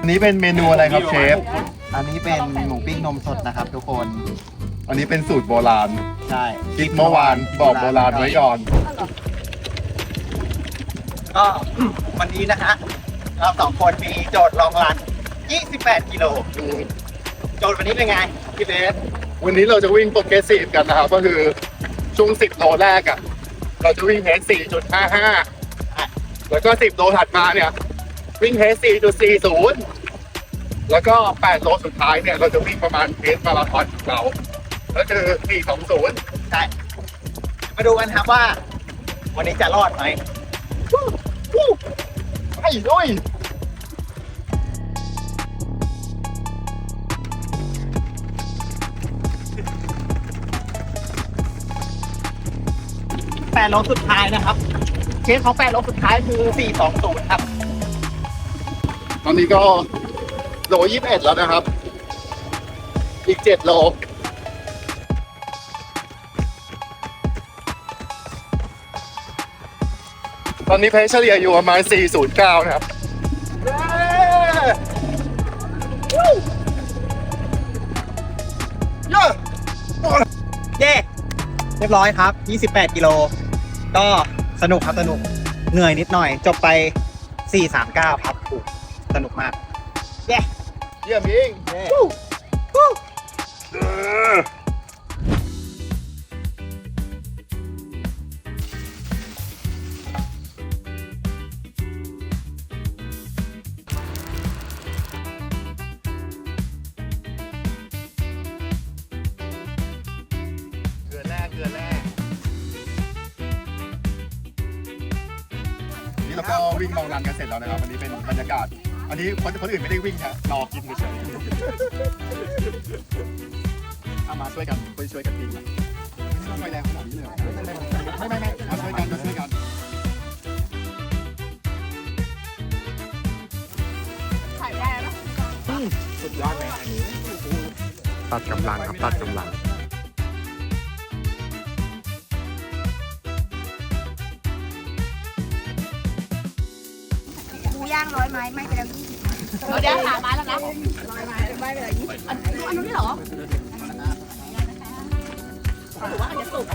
อันนี้เป็นเมนูอะไรครับเชฟ อันนี้เป็นหมูปิ้งนมสดนะครับ ทุกคน อันนี้เป็นสูตรโบราณ ใช่คิดเมื่อวานบอกโบราณไว้ก่อน ก็วันนี้นะฮะเราสองคนมีโจทย์ลองรัน 28 กิโล โจทย์วันนี้เป็นไงพี่เบสวันนี้เราจะวิ่งโปรเกรสซีฟกันนะครับ ก็คือช่วง 10 โลแรกอะ เราจะวิ่งเฮด4.55 แล้วก็ 10 โลถัดมาเนี่ย วิ่งเฮด4.40 แล้วก็ 8 โลสุดท้ายเนี่ย เราจะวิ่งประมาณเพสมาราธอนของเราก็คือ420 ใช่ มาดูกันครับว่า วันนี้จะรอดไหมไอ้ลุย8โลสุดท้ายนะครับ เคสของ8โลสุดท้ายคือ 420 ครับ ตอนนี้ก็โล21แล้วนะครับ อีก7โลตอนนี้เพชรเฉลี่ยอยู่ประมาณ 409 นะครับ เย้เรียบร้อยครับ 28 กิโล ก็สนุกครับสนุก เหนื่อยนิดหน่อย จบไป 439 ครับถูก สนุกมากเย้เยี่ยมยิงเย้เออเกลือแร่เกลือแร่นี่เราก็วิ่งลองรันกันเสร็จแล้วนะครับอันนี้เป็นบรรยากาศ อันนี้คนคนอื่นไม่ได้วิ่งฮะรอกินเฉยๆเอามาช่วยกันช่วยช่วยกันวิ่งหน่อยไม่ต้องไฟแรงขนาดนี้เลยไม่ไม่ไม่มาช่วยกันมาช่วยกันถ่ายได้ปะสุดยอดเลยตัดกำลังครับตัดกำลัง ย่างร้อยไม้ไม่ไปแล้วยี่สิบเราได้หาไม้แล้วนะร้อยไม้ไม่ไปแล้วยี่สิบอันนนู้นนี่เหรอหรือว่าอันนี้สุก